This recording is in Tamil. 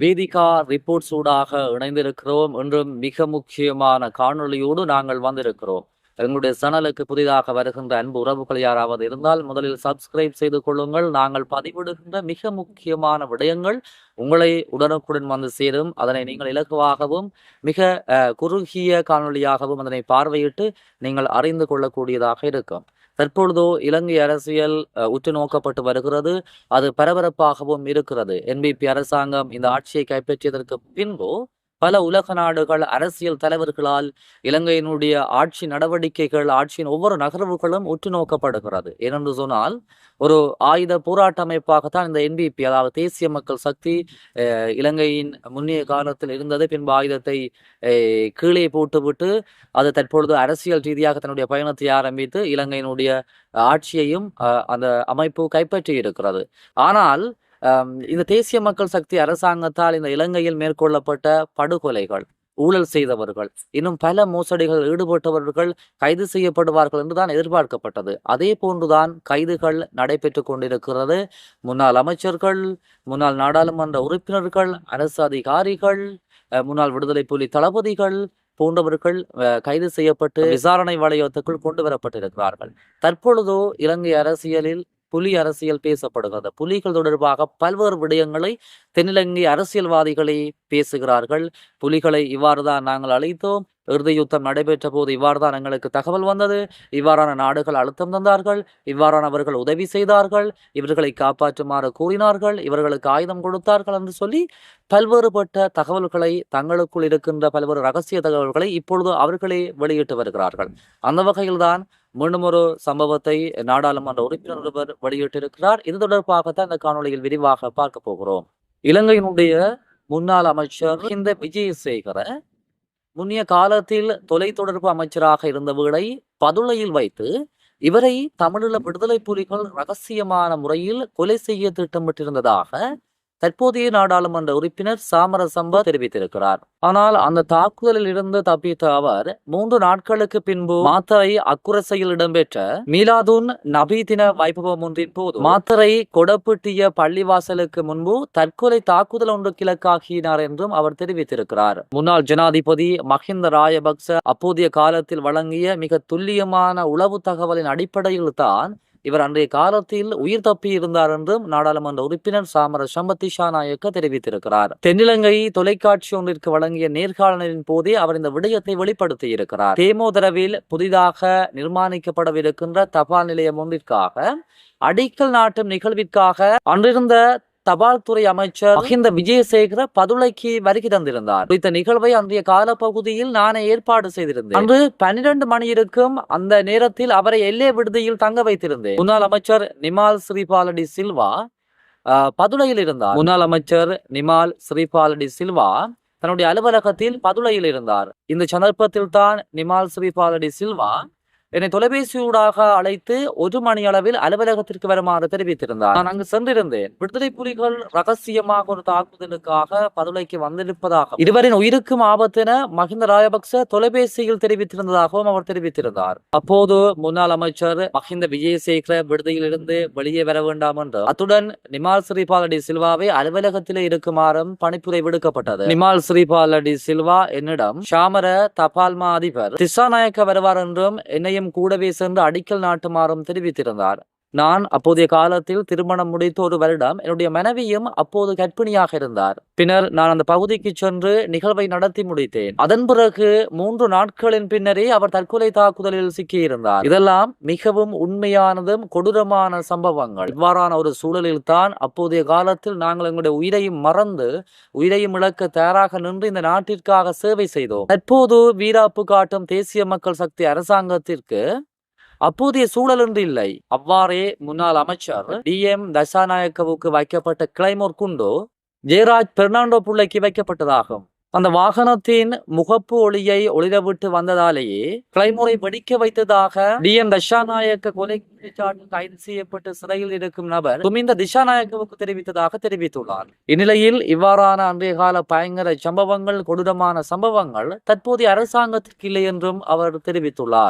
வேதிகா ரிப்போர்ட்ஸ் ஊடாக இணைந்திருக்கிறோம் என்றும் மிக முக்கியமான காணொளியோடு நாங்கள் வந்திருக்கிறோம். எங்களுடைய சேனலுக்கு புதிதாக வருகின்ற அன்பு உறவுகள் யாராவது இருந்தால் முதலில் சப்ஸ்கிரைப் செய்து கொள்ளுங்கள். நாங்கள் பதிவிடுகின்ற மிக முக்கியமான விடயங்கள் உங்களை உடனுக்குடன் வந்து சேரும். அதனை நீங்கள் இலகுவாகவும் மிக குறுகிய காணொளியாகவும் அதனை பார்வையிட்டு நீங்கள் அறிந்து கொள்ளக்கூடியதாக இருக்கும். தற்பொழுதோ இலங்கை அரசியல் அஹ், உற்று நோக்கப்பட்டு வருகிறது. அது பரபரப்பாகவும் இருக்கிறது. என்பிபி அரசாங்கம் இந்த ஆட்சியை கைப்பற்றியதற்கு பின்பு பல உலக நாடுகள் அரசியல் தலைவர்களால் இலங்கையினுடைய ஆட்சி நடவடிக்கைகள் ஆட்சியின் ஒவ்வொரு நகர்வுகளும் உற்று நோக்கப்படுகிறது ஏனென்று சொன்னால் ஒரு ஆயுத போராட்ட அமைப்பாகத்தான் இந்த என்பிபி அதாவது தேசிய மக்கள் சக்தி அஹ், இலங்கையின் முன்னைய காலத்தில் இருந்தது. பின்பு ஆயுதத்தை கீழே போட்டுவிட்டு அது தற்பொழுது அரசியல் ரீதியாக தன்னுடைய பயணத்தை ஆரம்பித்து இலங்கையினுடைய ஆட்சியையும் அஹ், அந்த அமைப்பு கைப்பற்றி இருக்கிறது ஆனால் இந்த தேசிய மக்கள் சக்தி அரசாங்கத்தால் இந்த இலங்கையில் மேற்கொள்ளப்பட்ட படுகொலைகள் ஊழல் செய்தவர்கள் இன்னும் பல மோசடிகள் ஈடுபட்டவர்கள் கைது செய்யப்படுவார்கள் என்றுதான் எதிர்பார்க்கப்பட்டது. அதே போன்றுதான் கைதுகள் நடைபெற்று கொண்டிருக்கிறது. முன்னாள் அமைச்சர்கள் முன்னாள் நாடாளுமன்ற உறுப்பினர்கள் அரசு அதிகாரிகள் முன்னாள் விடுதலை புலி தளபதிகள் போன்றவர்கள் கைது செய்யப்பட்டு விசாரணை வளையத்துக்குள் கொண்டு வரப்பட்டிருக்கிறார்கள். தற்பொழுதோ இலங்கை அரசியலில் புலி அரசியல் பேசப்படுகிறது புலிகள் தொடர்பாக பல்வேறு விடயங்களை தென்னிலங்கை அரசியல்வாதிகளே பேசுகிறார்கள். புலிகளை இவ்வாறு தான் நாங்கள் அழைத்தோம். இறுதி யுத்தம் நடைபெற்ற போது இவ்வாறுதான் எங்களுக்கு தகவல் வந்தது. இவ்வாறான நாடுகள் அழுத்தம் தந்தார்கள். இவ்வாறானவர்கள் உதவி செய்தார்கள். இவர்களை காப்பாற்றுமாறு கூறினார்கள். இவர்களுக்கு ஆயுதம் கொடுத்தார்கள் என்று சொல்லி பல்வேறுபட்ட தகவல்களை தங்களுக்குள் இருக்கின்ற பல்வேறு ரகசிய தகவல்களை இப்பொழுது அவர்களே வெளியிட்டு வருகிறார்கள். அந்த வகையில்தான் மீண்டும் சம்பவத்தை நாடாளுமன்ற உறுப்பினர் ஒருவர் வெளியிட்டிருக்கிறார். இது தொடர்பாகத்தான் இந்த காணொளியில் விரிவாக பார்க்க போகிறோம். இலங்கையினுடைய முன்னாள் அமைச்சர் இந்த விஜயசேகர முன்னைய காலத்தில் தொலைத்தொடர்பு அமைச்சராக இருந்த வேளை பதுளையில் வைத்து இவரை தமிழீழ விடுதலை புலிகள் ரகசியமான முறையில் கொலை செய்ய திட்டமிட்டிருந்ததாக தற்போதைய நாடாளுமன்ற உறுப்பினர் சாமரசம்பா தெரிவித்திருக்கிறார். ஆனால் அந்த தாக்குதலில் இருந்து தப்பித்த அவர் மூன்று நாட்களுக்கு பின்பு மாத்தரை அக்குரசையில் இடம்பெற்ற மீலாதுன் நபி தின வைபவம் ஒன்றின் போது மாத்தரை கொடப்பிட்டிய பள்ளிவாசலுக்கு முன்பு தற்கொலை தாக்குதல் ஒன்று கிழக்காகினார் என்றும் அவர் தெரிவித்திருக்கிறார். முன்னாள் ஜனாதிபதி மஹிந்த ராயபக்ச அப்போதைய காலத்தில் வழங்கிய மிக துல்லியமான உளவு தகவலின் அடிப்படையில் தான் இவர் அன்றைய காலத்தில் உயிர் தப்பி இருந்தார் என்றும் நாடாளுமன்ற உறுப்பினர் சாமர சம்பத்தி நாயக்க தெரிவித்திருக்கிறார். தென்னிலங்கை தொலைக்காட்சி ஒன்றிற்கு வழங்கிய நேர்காணலின் போதே அவர் இந்த விடயத்தை வெளிப்படுத்தி இருக்கிறார் தேமோதரவில் புதிதாக நிர்மாணிக்கப்படவிருக்கின்ற தபால் நிலையம் ஒன்றிற்காக அடிக்கல் நாட்டும் நிகழ்விற்காக அன்றிருந்த தபால் துறை அமைச்சர் மஹிந்த விஜயசேகர பதுளைக்கு வருகை தந்திருந்தார். குறித்த நிகழ்வை அன்றைய காலப்பகுதியில் நானே ஏற்பாடு செய்திருந்தேன். அன்று பன்னிரண்டு மணி இருக்கும் அந்த நேரத்தில் அவரை எல்லே விடுதியில் தங்க வைத்திருந்தேன். முன்னாள் அமைச்சர் நிமால் ஸ்ரீபாலடி சில்வா ஆஹ், பதுளையில் இருந்தார். முன்னாள் அமைச்சர் நிமால் ஸ்ரீபாலடி சில்வா தன்னுடைய அலுவலகத்தில் பதுளையில் இருந்தார். இந்த சந்தர்ப்பத்தில் தான் நிமால் ஸ்ரீபாலடி சில்வா என்னை தொலைபேசியூடாக அழைத்து ஒரு மணி அளவில் அலுவலகத்திற்கு வருமாறு தெரிவித்திருந்தார். நான் அங்கு சென்றிருந்தேன். விடுதலை புலிகள் ரகசியமாக ஒரு தாக்குதலுக்காக பதுளைக்கு வந்திருப்பதாக இருவரின் உயிருக்கும் ஆபத்தென மஹிந்த ராஜபக்ச தொலைபேசியில் தெரிவித்திருந்ததாகவும் அவர் தெரிவித்திருந்தார். அப்போது முன்னாள் அமைச்சர் மஹிந்த விஜயசேகர விடுதியில் இருந்து வெளியே வர வேண்டாம் என்று அத்துடன் நிமால் ஸ்ரீபாலடி சில்வாவை அலுவலகத்திலே இருக்குமாறும் பணிப்புரை விடுக்கப்பட்டது. நிமால் ஸ்ரீபாலடி சில்வா என்னிடம் ஷாமர தபால்மா அதிபர் திசாநாயக்க வருவார் என்றும் என்னையும் கூடவே சென்று அடிக்கல் நாட்டுமாறும் தெரிவித்திருந்தார். நான் அப்போதைய காலத்தில் திருமணம் முடித்த ஒரு வருடம் என்னுடைய மனைவியும் அப்போது கர்ப்பிணியாக இருந்தார். பின்னர் நான் அந்த பகுதிக்கு சென்று நிகழ்வை நடத்தி முடித்தேன். அதன் பிறகு மூன்று நாட்களின் பின்னரே அவர் தற்கொலை தாக்குதலில் சிக்கியிருந்தார். இதெல்லாம் மிகவும் உண்மையானதும் கொடூரமான சம்பவங்கள். இவ்வாறான ஒரு சூழலில் தான் அப்போதைய காலத்தில் நாங்கள் எங்களுடைய உயிரையும் மறந்து உயிரையும் இழக்க தயாராக நின்று இந்த நாட்டிற்காக சேவை செய்தோம். தற்போது வீராப்பு காட்டும் தேசிய மக்கள் சக்தி அரசாங்கத்திற்கு அப்போதைய சூழல் என்று இல்லை. அவ்வாறே முன்னாள் அமைச்சர் டி எம் தசாநாயக்கவுக்கு வைக்கப்பட்ட கிளைமோர் குண்டு ஜெயராஜ் பெர்னாண்டோ பிள்ளைக்கு வைக்கப்பட்டதாகும். அந்த வாகனத்தின் முகப்பு ஒளியை ஒளிரவிட்டு வந்ததாலேயே கிளைமோரை வெடிக்க வைத்ததாக டி எம் தஷாநாயக்க கொலை குற்றச்சாட்டில் கைது செய்யப்பட்டு சிறையில் இருக்கும் நபர் துமிந்த திஷாநாயக்கவுக்கு தெரிவித்ததாக தெரிவித்துள்ளார். இந்நிலையில் இவ்வாறான அன்றைய கால பயங்கர சம்பவங்கள் கொடூரமான சம்பவங்கள் தற்போதைய அரசாங்கத்திற்கு இல்லை என்றும் அவர் தெரிவித்துள்ளார்.